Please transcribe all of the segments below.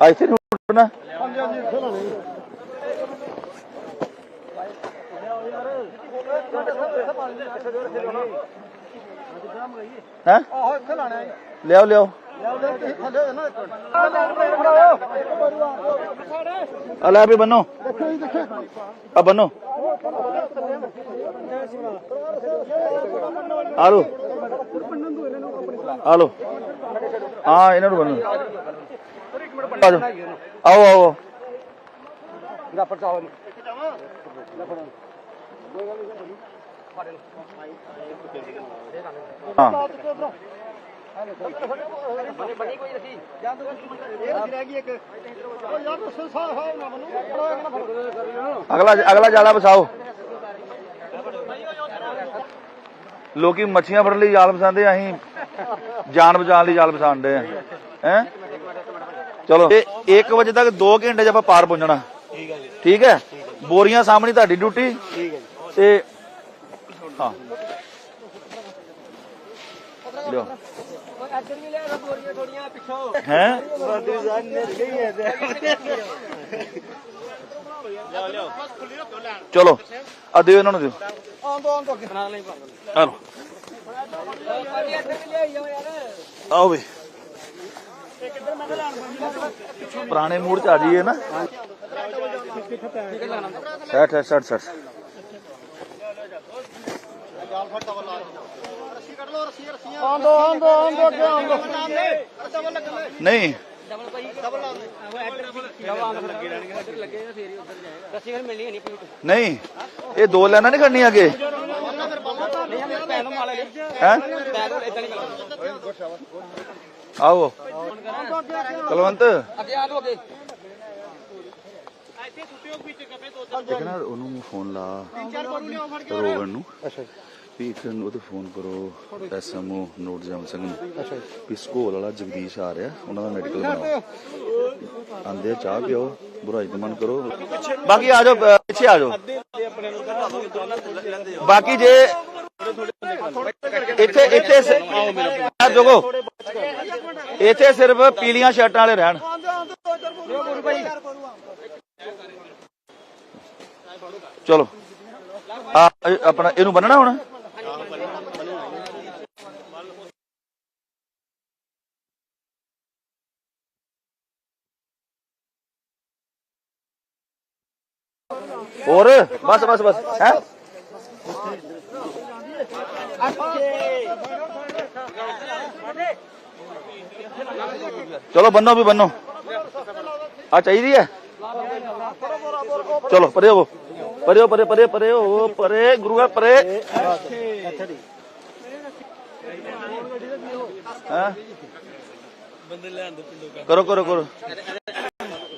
ਆ ਇੱਥੇ ਨਹੀਂ ਉੱਡਣਾ ਹਾਂਜੀ ਹਾਂਜੀ ਇੱਥੇ ਲਾਣੇ ਹੈ? ਆਹੋ ਇੱਥੇ ਲਾਣਾ ਜੀ ਲਿਆਓ। ਲਿਆਓ ਲਿਆਓ ਵੀ ਬੰਨੋ। ਆ ਬੰਨੋ। ਆਲੋ ਆਲੋ ਹਾਂ, ਇਹਨਾਂ ਨੂੰ ਬੰਨੋ। ਆ ਜਾਓ। ਆਓ ਆਓ ਦਾ ਪਰਚਾਓ ਹਾਂ ਇਹ ਰਹਿ ਗਈ ਇੱਕ ਉਹ ਯਾਰ ਦੱਸੋ ਸਾਹ ਹੋ। ਨਾ ਮੈਨੂੰ ਫੜੋ ਇੱਕ ਨਾ ਫੜੋ ਅਗਲਾ ਅਗਲਾ ਜਾਲਾ ਬਸਾਓ ਲੋਕੀ ਮੱਛੀਆਂ ਫੜਨ ਲਈ ਜਾਲ ਫਸਾਉਂਦੇ ਆ, ਅਸੀਂ ਜਾਨ ਬਚਾਉਣ ਲਈ ਜਾਲ ਫਸਾਉਂਦੇ ਆ। ਹੈ? ਚਲੋ। ਇਹ 1 ਵਜੇ ਤੱਕ 2 ਘੰਟੇ 'ਚ ਆਪਾਂ ਪਾਰ ਪਹੁੰਚਣਾ ਠੀਕ ਹੈ ਜੀ। ਠੀਕ ਹੈ? ਬੋਰੀਆਂ ਸਾਹਮਣੇ ਤੁਹਾਡੀ ਡਿਊਟੀ। ਠੀਕ ਹੈ ਤੇ ਹਾਂ। ਲਿਓ। ਹੈ? ਚਲੋ ਆ ਦਿਓ ਇਹਨਾਂ ਨੂੰ ਦਿਓ। ਆਓ ਵੀ। ਪੁਰਾਣੇ ਮੂਡ ਚ ਆ ਜਾਈਏ ਨਾ। ਦੋ ਅੱਗੇ ਆਉਂ ਦੋ ਨਹੀਂ ਰੱਸੀ ਫਿਰ ਮਿਲਣੀ ਨਹੀਂ। ਪੀਟ ਨਹੀਂ ਇਹ ਦੋ ਲਾਈਨਾਂ ਨਹੀਂ ਖੜਨੀਆਂ ਅੱਗੇ। ਹੈ? ਆਓ। ਕਲਵੰਤ। ਅੱਗੇ ਆ ਲੋ ਅੱਗੇ। ਉਹਨੂੰ ਫੋਨ ਲਾ। ਰੋਗਨ ਨੂੰ ਅੱਛਾ ਵੀ ਇੱਕ ਨੂੰ ਉਹਦੇ ਫੋਨ ਕਰੋ ਐਸਐਮਓ ਨੋਟ ਜਮ ਸਿੰਘ ਨੂੰ। ਵੀ ਸਕੋਲ ਵਾਲਾ ਜਗਦੀਸ਼ ਆ ਰਿਹਾ ਉਹਨਾਂ ਦਾ ਮੈਡੀਕਲ ਬਣਾਓ ਆਂਦੇ ਚਾਹ ਪਿਓ ਬੁਰਾਈ ਤੋਂ ਮਨ ਕਰੋ। ਬਾਕੀ ਆ ਜਾਓ ਪਿੱਛੇ ਆ ਜਾਓ। ਬਾਕੀ ਜੇ ਇੱਥੇ ਇੱਥੇ ਆ ਜੋਗੋ। ਇੱਥੇ ਸਿਰਫ ਪੀਲੀਆਂ ਸ਼ਰਟਾਂ ਵਾਲੇ ਰਹਿਣ। ਚਲੋ। ਆ ਆਪਣਾ, ਇਹਨੂੰ ਬੰਨਣਾ ਹੁਣ? ਹੋਰ? ਬਸ ਬਸ ਬਸ। ਹੈ? ਚਲੋ ਬੰਨੋ ਵੀ ਬੰਨੋ। ਆ ਚਾਹੀਦੀ ਹੈ? ਚਲੋ, ਪਰੇ ਹੋ ਪਰੇ ਹੋ ਪਰੇ ਪਰੇ ਪਰੇ ਹੋ ਪਰੇ। ਗੁਰੂਆ ਪਰੇ। ਹਾਂ? ਕਰੋ ਕਰੋ ਕਰੋ।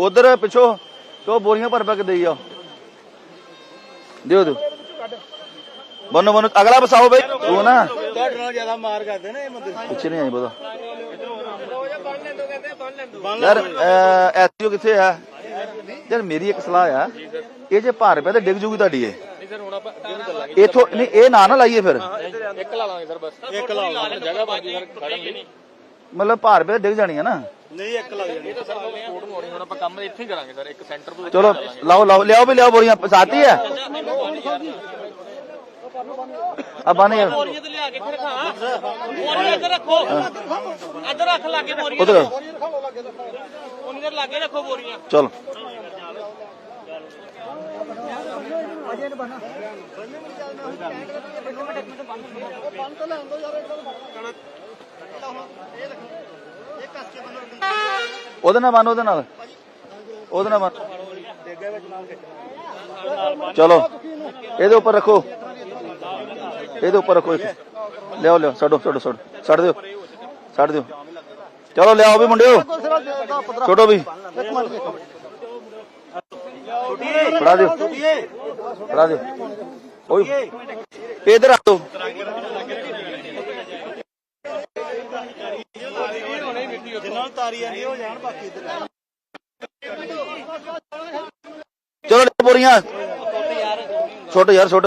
ਉਧਰ ਪਿੱਛੋਂ ਤੋ ਬੋਰੀਆਂ ਭਰ ਭਰ ਕੇ ਦੇਈ ਜਾਓ ਦਿਓ ਦਿਓ। ਬੰਨੋ ਬੰਨੋ। ਅਗਲਾ ਬਸਾਓ ਬਈ। ਉਹ ਨਾ। ਤੁਹਾਡੇ ਨਾਲ ਜ਼ਿਆਦਾ ਮਾਰ ਕਰਦੇ ਨੇ ਇਹ ਬੰਦੇ ਪਿੱਛੇ ਨਹੀਂ ਆਈ ਪਤਾ ਯਾਰ ਐਸਯੂ ਕਿੱਥੇ ਆ ਯਾਰ ਮੇਰੀ ਇੱਕ ਸਲਾਹ ਆ ਇਹ ਜੇ ਭਾਰ ਪਿਆ ਤੇ ਡਿੱਗ ਜੂਗੀ ਤੁਹਾਡੀ ਇਹ ਇਥੋਂ ਨਹੀਂ ਨਾ ਨਾ ਲਾਈਏ ਫਿਰ ਇੱਕ ਲਾ ਲਾਂਗੇ ਸਰ ਬਸ ਇੱਕ ਲਾ ਲਾਂਗੇ ਜਗ੍ਹਾ ਬਾਕੀ ਸਰ ਖੜਨ ਲਈ ਮਤਲਬ ਭਾਰ ਪਿਆ ਤੇ ਡਿੱਗ ਜਾਣੀ ਹੈ ਨਾ ਨਹੀਂ ਇੱਕ ਲੱਗ ਜਾਣੀ ਇਹ ਤਾਂ ਸਰ ਸਪੋਰਟ ਨੂੰ ਆਉਣੀ ਹੁਣ ਆਪਾਂ ਕੰਮ ਇੱਥੇ ਹੀ ਕਰਾਂਗੇ ਸਰ ਇੱਕ ਸੈਂਟਰ ਤੋਂ ਚਲੋ ਲਾਓ ਲਾਓ ਲਿਆਓ ਵੀ ਲਿਆਓ ਬੋਰੀਆਂ ਪਸਾਤੀ ਹੈ ਆ ਬਾਨੇ ਯਾਰ। ਬੋਰੀਆਂ ਤੇ ਲਿਆ ਕੇ ਇੱਥੇ ਰਖਾ। ਬੋਰੀਆਂ ਇੱਧਰ ਰੱਖੋ। ਇੱਧਰ ਰੱਖ ਲਾਗੇ ਬੋਰੀਆਂ ਉਧਰ। ਉਨੀ ਦੇਰ ਲਾਗੇ ਰੱਖੋ ਬੋਰੀਆਂ ਚਲੋ। ਉਹਦੇ ਨਾਲ ਬੰਨ ਉਹਦੇ ਨਾਲ। ਉਹਦੇ ਨਾਲ ਬੰਨ। ਚਲੋ ਇਹਦੇ ਉੱਪਰ ਰੱਖੋ। ਇਹਦੇ ਉੱਪਰ ਰੱਖੋ ਇੱਕ। ਲਿਆਓ ਲਿਆਓ, ਛੱਡੋ ਛੱਡੋ ਛੱਡੋ, ਛੱਡ ਦਿਓ ਛੱਡ ਦਿਓ। ਚਲੋ, ਲਿਆਓ ਵੀ ਮੁੰਡਿਓ। ਛੱਡੋ ਵੀ। ਫੜਾ ਦਿਓ। ਫੜਾ ਦਿਓ। ਓਏ ਇਧਰ ਆ ਦਿਓ ਜਿੰਨਾਂ ਤਾਰੀ ਆਂਦੀ ਹੋ ਜਾਣ ਬਾਕੀ ਇੱਧਰ ਚਲੋ ਬੋਰੀਆਂ ਛੋਟ ਯਾਰ, ਛੋਟ।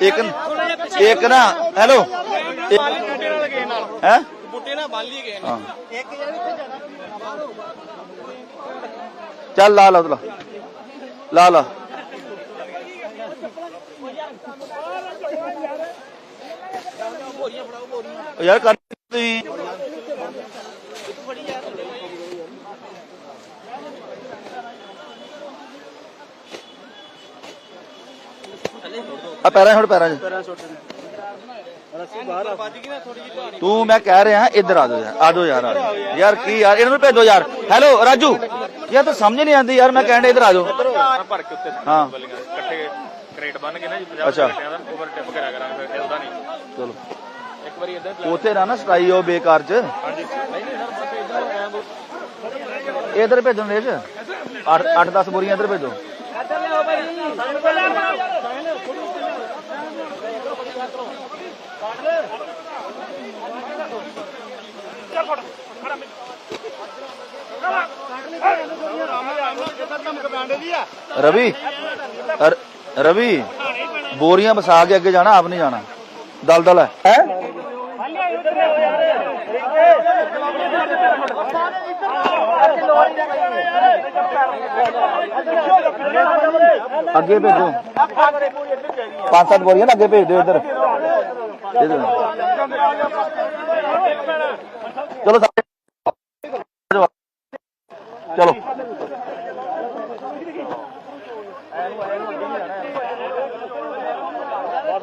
ਇੱਕ ਇੱਕ ਨਾ, ਹੈਲੋ। ਬੁੱਟੇ ਨਾਲ ਗਏ ਨਾਲ ਹੈ? ਬੁੱਟੇ ਨਾਲ ਬੰਨ ਲਈ ਗਏ ਹਾਂ। ਚੱਲ ਲਾ ਲਾ ਲਾ। ਲਾ ਲਾ। ਯਾਰ, ਕਰ ਤੁਸੀਂ। ਆ ਪੈਰਾਂ ਛੋੜ ਪੈਰਾਂ 'ਚ। ਤੂੰ ਮੈਂ ਕਹਿ ਰਿਹਾ ਇੱਧਰ ਆ ਜਾਓ ਯਾਰ ਆ ਜਾਓ ਯਾਰ ਆ ਜਾਓ। ਯਾਰ ਕੀ ਯਾਰ ਇਹਨਾਂ ਨੂੰ ਭੇਜੋ ਯਾਰ। ਹੈਲੋ ਰਾਜੂ। ਯਾਰ ਤਾਂ ਸਮਝ ਨਹੀਂ ਆਉਂਦੀ ਯਾਰ ਮੈਂ ਕਹਿੰਦਾ ਇੱਧਰ ਆ ਜਾਓ। ਭਰ ਕੇ ਉੱਤੇ ਹਾਂ। ਬੱਲੀਆਂ ਇਕੱਠੇ ਕਰੇਟ ਬੰਨ ਕੇ ਨਾ ਜੀ 50 ਅੱਛਾ। ਦਾ ਓਵਰ ਟਿਪ ਕਰਿਆ ਕਰਾਂਗੇ ਫਿਰ ਹਿਲਦਾ ਨਹੀਂ ਚਲੋ। ਇੱਕ ਵਾਰੀ ਇੱਧਰ ਉਥੇ ਨਾ ਨਾ ਸਟਾਈ ਉਹ ਬੇਕਾਰ ਚ। ਹਾਂਜੀ ਨਹੀਂ ਨਹੀਂ ਸਰ ਬਸ ਇੱਧਰ ਐਂ ਬੋ- ਇਧਰ ਭੇਜੋ 8 8 10 ਬੋਰੀਆਂ ਇਧਰ ਭੇਜੋ। ਰਵੀ ਰਵੀ, ਬੋਰੀਆਂ ਵਸਾ ਕੇ ਅੱਗੇ ਜਾਣਾ, ਆਪ ਨਹੀਂ ਜਾਣਾ। ਦਲ ਦਲ ਹੈ। ਹੈ? ਅੱਗੇ ਭੇਜੋ। ਪੰਜ ਸੱਤ ਬੋਰੀਆਂ ਅੱਗੇ ਭੇਜ ਦਿਓ ਇੱਧਰ ਇੱਧਰ। ਚਲੋ ਚਲੋ।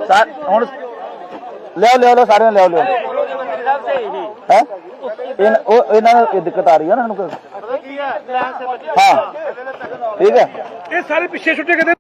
ਸਰ ਹੁਣ ਲਿਆਓ ਲਿਆਓ ਲਿਆਓ, ਸਾਰਿਆਂ ਨੂੰ ਲਿਆਓ ਹੈ? ਇਹ ਉਹ ਇਹਨਾਂ ਨੂੰ ਇਹ ਦਿੱਕਤ ਆ ਰਹੀ ਹੈ ਨਾ ਸਾਨੂੰ ਹਾਂ। ਠੀਕ ਹੈ। ਇਹ ਸਾਰੇ ਪਿੱਛੇ ਛੁੱਟੇ ਕਿਤੇ